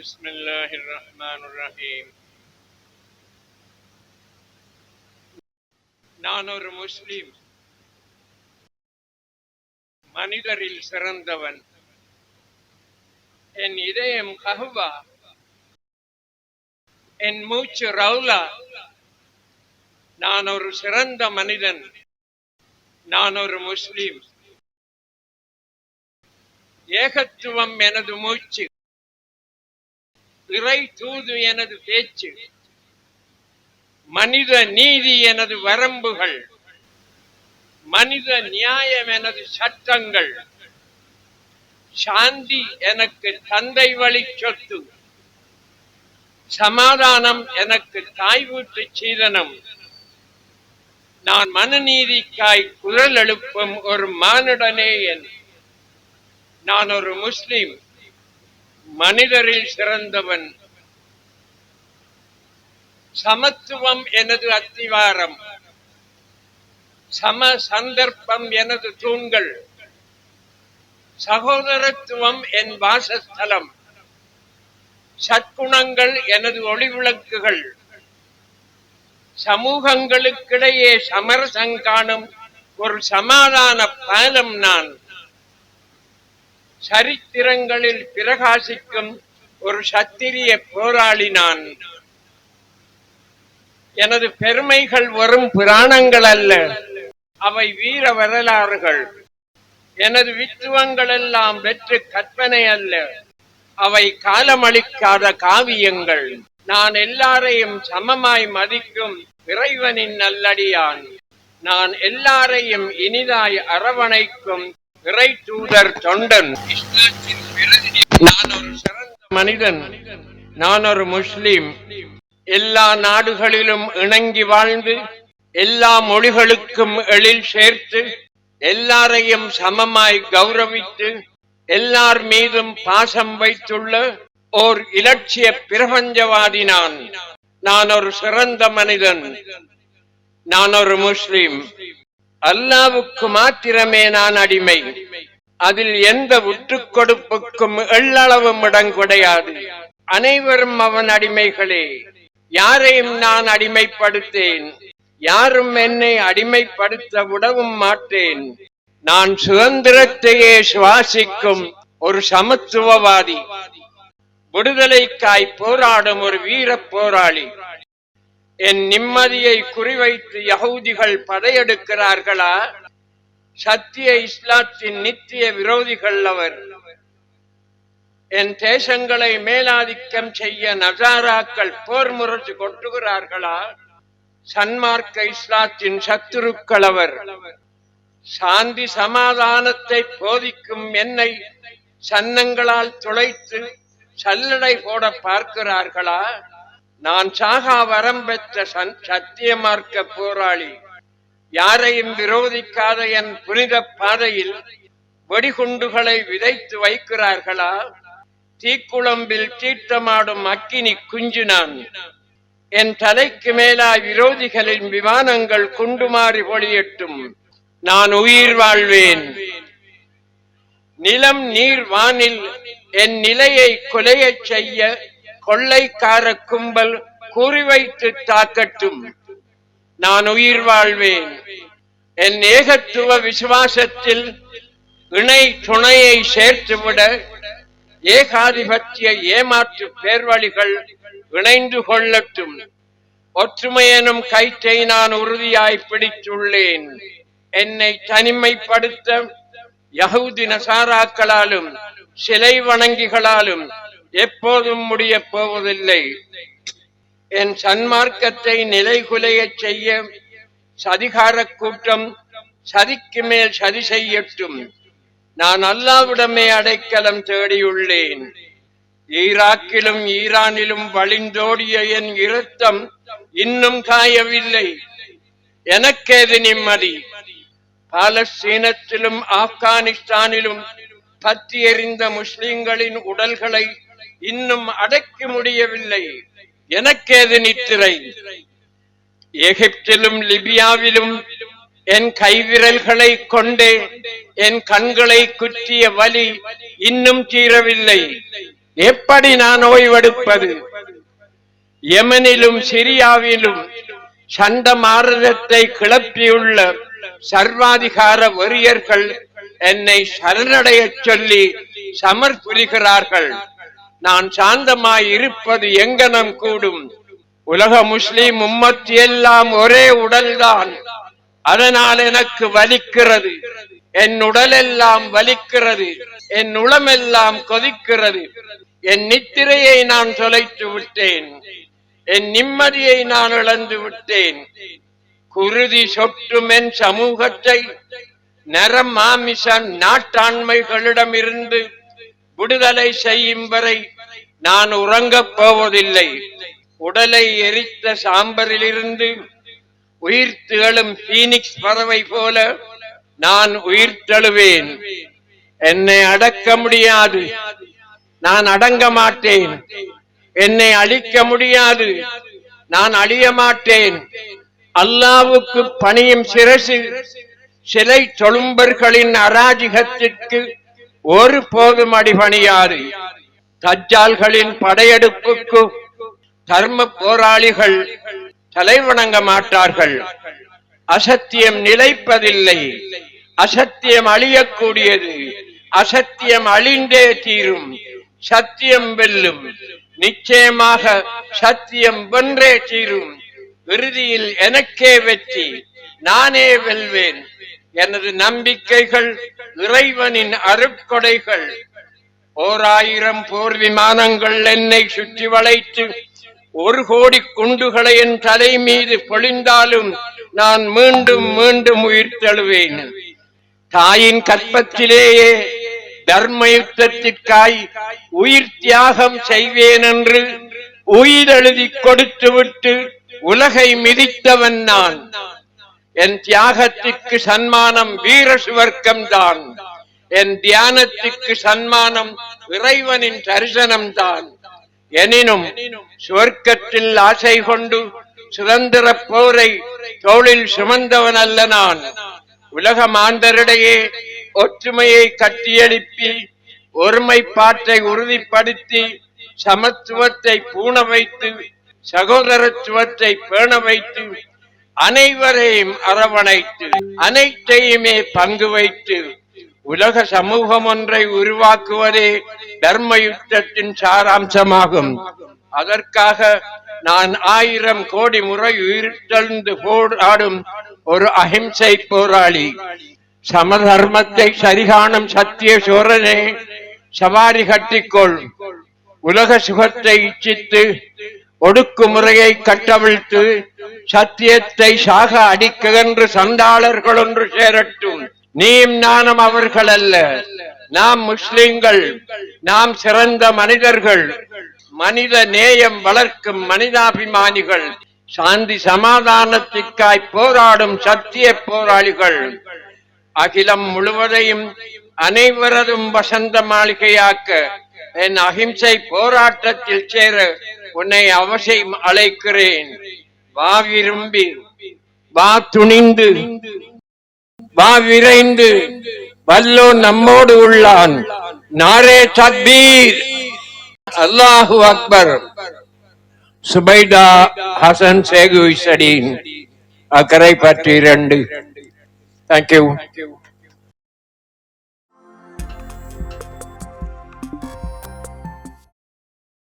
بسم الله الرحمن الرحيم நான் ஒரு முஸ்லிம் மனிதரில் சிறந்தவன் என் இதயம் கஹ்வா என் மூச்சு ரவுலா நான் ஒரு சிறந்த மனிதன் நான் ஒரு முஸ்லிம் ஏகத்துவம் எனது மூச்சு இறை தூது எனது பேச்சு மனித நீதி எனது வரம்புகள் மனித நியாயம் எனது சட்டங்கள் சாந்தி எனக்கு தந்தை வழி சொத்து சமாதானம் எனக்கு தாய் வீட்டு சீதனம். நான் மனநீதிக்காய் குரல் எழுப்பும் ஒரு மானுடனே என் நான் ஒரு முஸ்லிம். மனிதரில் சிறந்தவன். சமத்துவம் எனது அத்திவாரம். சம சந்தர்ப்பம் எனது தூண்கள். சகோதரத்துவம் என் வாசஸ்தலம். சற்குணங்கள் எனது ஒளிவிளக்குகள். சமூகங்களுக்கிடையே சமரசம் காணும் ஒரு சமாதான பாலம் நான். சரித்திரங்களில் பிரகாசிக்கும் ஒரு சத்திரிய போராளி நான். எனது பெருமைகள் வரும் புராணங்கள் அல்ல. அவை வீர வரலாறுகள். எனது வித்துவங்கள் எல்லாம் வெற்று கற்பனை அல்ல. அவை காலமளிக்காத காவியங்கள். நான் எல்லாரையும் சமமாய் மதிக்கும் இறைவனின் நல்லடியான். நான் எல்லாரையும் இனிதாய் அரவணைக்கும் இறை தூதர் தொண்டன். நான் ஒரு சிறந்த மனிதன். நான் ஒரு முஸ்லிம். எல்லா நாடுகளிலும் இணங்கி வாழ்ந்து எல்லா மொழிகளுக்கும் எழில் சேர்த்து எல்லாரையும் சமமாய் கௌரவித்து எல்லார் மீதும் பாசம் வைத்துள்ள ஓர் இலட்சிய பிரபஞ்சவாதி நான். நான் ஒரு சிறந்த மனிதன். நான் ஒரு முஸ்லிம். அல்லாவுக்கு மாத்திரமே நான் அடிமை. அதில் எந்த உற்று கொடுப்புக்கும் எள்ளளவும் இடம் கிடையாது. அனைவரும் அவன் அடிமைகளே. யாரையும் நான் அடிமைப்படுத்தேன். யாரும் என்னை அடிமைப்படுத்த உடவும் மாட்டேன். நான் சுதந்திரத்தையே சுவாசிக்கும் ஒரு சமத்துவவாதி. விடுதலைக்காய் போராடும் ஒரு வீர போராளி. என் நிம்மதியை குறிவைத்து யகூதிகள் படையெடுக்கிறார்களா? சத்திய இஸ்லாத்தின் நித்திய விரோதிகள் அவர். என் தேசங்களை மேலாதிக்கம் செய்ய நசாராக்கள் போர் முரசு கொட்டுகிறார்களா? சன்மார்க்க இஸ்லாத்தின் சத்துருக்கள் அவர். சாந்தி சமாதானத்தை போதிக்கும் என்னை சன்னங்களால் துளைத்து சல்லடை போட பார்க்கிறார்களா? நான் சாகா வரம் பெற்ற சன்- சத்திய மார்க்க போராளி. யாரையும் விரோதிக்காத என் புனித பாதையில் வெடிகுண்டுகளை விதைத்து வைக்கிறார்களா? தீக்குழம்பில் தீட்டமாடும் அக்கினி குஞ்சு நான். என் தலைக்கு மேலா விரோதிகளின் விமானங்கள் குண்டுமாறி பொழியட்டும் நான் உயிர் வாழ்வேன். நிலம் நீர் வானில் என் நிலையை கொலையச் செய்ய கொள்ளைக்கார கும்பல் குறிவைத்து தாக்கட்டும். நான் உயிர் வாழ்வேன். என் ஏகத்துவ விசுவாசத்தில் இணை துணையை சேர்த்துவிட ஏகாதிபத்திய ஏமாற்று பேர்வழிகள் இணைந்து கொள்ளட்டும். ஒற்றுமையெனும் கயிற்றை நான் உறுதியாய் பிடித்துள்ளேன். என்னை தனிமைப்படுத்த யகுதி நசாராக்களாலும் சிலை வணங்கிகளாலும் எப்போதும் முடியப் போவதில்லை. என் சன்மார்க்கத்தை நிலைகுலையச் செய்ய சதிகார கூட்டம் சதிக்கு மேல் சதி செய்யட்டும். நான் அல்லாவிடமே அடைக்கலம் தேடியுள்ளேன். ஈராக்கிலும் ஈரானிலும் வழிந்தோடிய என் இருத்தம் இன்னும் காயவில்லை. எனக்கேது நிம்மதி? பாலஸ்தீனத்திலும் ஆப்கானிஸ்தானிலும் பத்தி எறிந்த முஸ்லிம்களின் உடல்களை இன்னும் அடக்க முடியவில்லை. எனக்கேது நித்திரை. எகிப்திலும் லிபியாவிலும் என் கைவிரல்களை கொண்டே என் கண்களை குற்றிய வலி இன்னும் தீரவில்லை. எப்படி நான் ஓய்வெடுப்பது? யமனிலும் சிரியாவிலும் சண்ட மாரதத்தை கிளப்பியுள்ள சர்வாதிகார வெறியர்கள் என்னை சரணடையச் சொல்லி சமர்புரிகிறார்கள் நான் சாந்தமாய் இருப்பது எங்கனம் கூடும்? உலக முஸ்லிம் உம்மத்து எல்லாம் ஒரே உடல்தான். அதனால் எனக்கு வலிக்கிறது. என் உடலெல்லாம் வலிக்கிறது. என் உளமெல்லாம் கொதிக்கிறது. என் நித்திரையை நான் தொலைத்து விட்டேன். என் நிம்மதியை நான் இழந்து விட்டேன். குருதி சொட்டும் என் சமூகத்தை நரம் மாமிச நாட்டாண்மைகளிடமிருந்து விடுதலை செய்யும் வரை நான் உறங்கப் போவதில்லை. உடலை எரித்த சாம்பரிலிருந்து உயிர்த்து ஃபீனிக்ஸ் பீனிக்ஸ் பறவை போல நான் உயிர்த்தெழுவேன் என்னை அடக்க முடியாது. நான் அடங்க மாட்டேன். என்னை அழிக்க முடியாது. நான் அழிய மாட்டேன். அல்லாவுக்கு பணியும் சிரசு. சிலை தொழும்பர்களின் அராஜிகத்திற்கு ஒரு போதும் அடிபணியாது தஜ்ஜால்களின் படையெடுப்புக்கு தர்ம போராளிகள் தலைவணங்க மாட்டார்கள். அசத்தியம் நிலைப்பதில்லை. அசத்தியம் அழியக்கூடியது. அசத்தியம் அழிந்தே தீரும். சத்தியம் வெல்லும். நிச்சயமாக சத்தியம் வென்றே தீரும். இறுதியில் எனக்கே வெற்றி. நானே வெல்வேன். எனது நம்பிக்கைகள் இறைவனின் அருட்கொடைகள். ஓர் ஆயிரம் போர் விமானங்கள் என்னை சுற்றி வளைத்து ஒரு கோடி குண்டுகளை என் தலை மீது பொழிந்தாலும் நான் மீண்டும் மீண்டும் உயிர் தழுவேன். தாயின் கற்பத்திலேயே தர்ம யுத்தத்திற்காய் உயிர் தியாகம் செய்வேன் என்று உயிரெழுதி கொடுத்துவிட்டு உலகை மிதித்தவன் நான். என் தியாகத்திற்கு சன்மானம் வீர சுவர்க்கம் தான். என் தியானத்திற்கு சன்மானம் இறைவனின் தரிசனம் தான். எனினும் சுவர்க்கத்தில் ஆசை கொண்டு சுதந்திர போரை தோளில் சுமந்தவன் அல்ல நான். உலக மாந்தரிடையே ஒற்றுமையை கட்டியெழுப்பி ஒருமைப்பாட்டை உறுதிப்படுத்தி சமத்துவத்தை பூண வைத்து சகோதரத்துவத்தை பேண வைத்து அனைவரையும் அரவணைத்து அனைத்தையுமே பங்கு வைத்து உலக சமூகம் ஒன்றை உருவாக்குவதே தர்ம யுத்தத்தின் சாராம்சமாகும். அதற்காக நான் ஆயிரம் கோடி முறை உயிர்த்தெழுந்து போராடும் ஒரு அஹிம்சை போராளி. சமதர்மத்தை சரிகாணும் சத்திய சோரனே சவாரி கட்டிக்கொள். உலக சுகத்தை இச்சித்து ஒடுக்குமுறையை கட்டவிழ்த்து சத்தியத்தை சாக அடிக்குகின்ற சண்டாளர்கள் ஒன்று சேரட்டும். நீம் நானும் அவர்கள் அல்ல நாம் முஸ்லிம்கள். நாம் சிறந்த மனிதர்கள். மனித நேயம் வளர்க்கும் மனிதாபிமானிகள். சாந்தி சமாதானத்திற்காய் போராடும் சத்திய போராளிகள். அகிலம் முழுவதையும் அனைவரதும் வசந்த மாளிகையாக்க என் அகிம்சை போராட்டத்தில் சேர உன்னை அவசியம் அழைக்கிறேன். வா விரும்பி வா துணிந்து வா விரைந்து வல்லோ நம்மோடு உள்ளான். நாரே தக்பீர். அல்லாஹு அக்பர். சுபைதா ஹசன் சேகு சடீன் அக்கறை பற்றி இரண்டு. தேங்க்யூ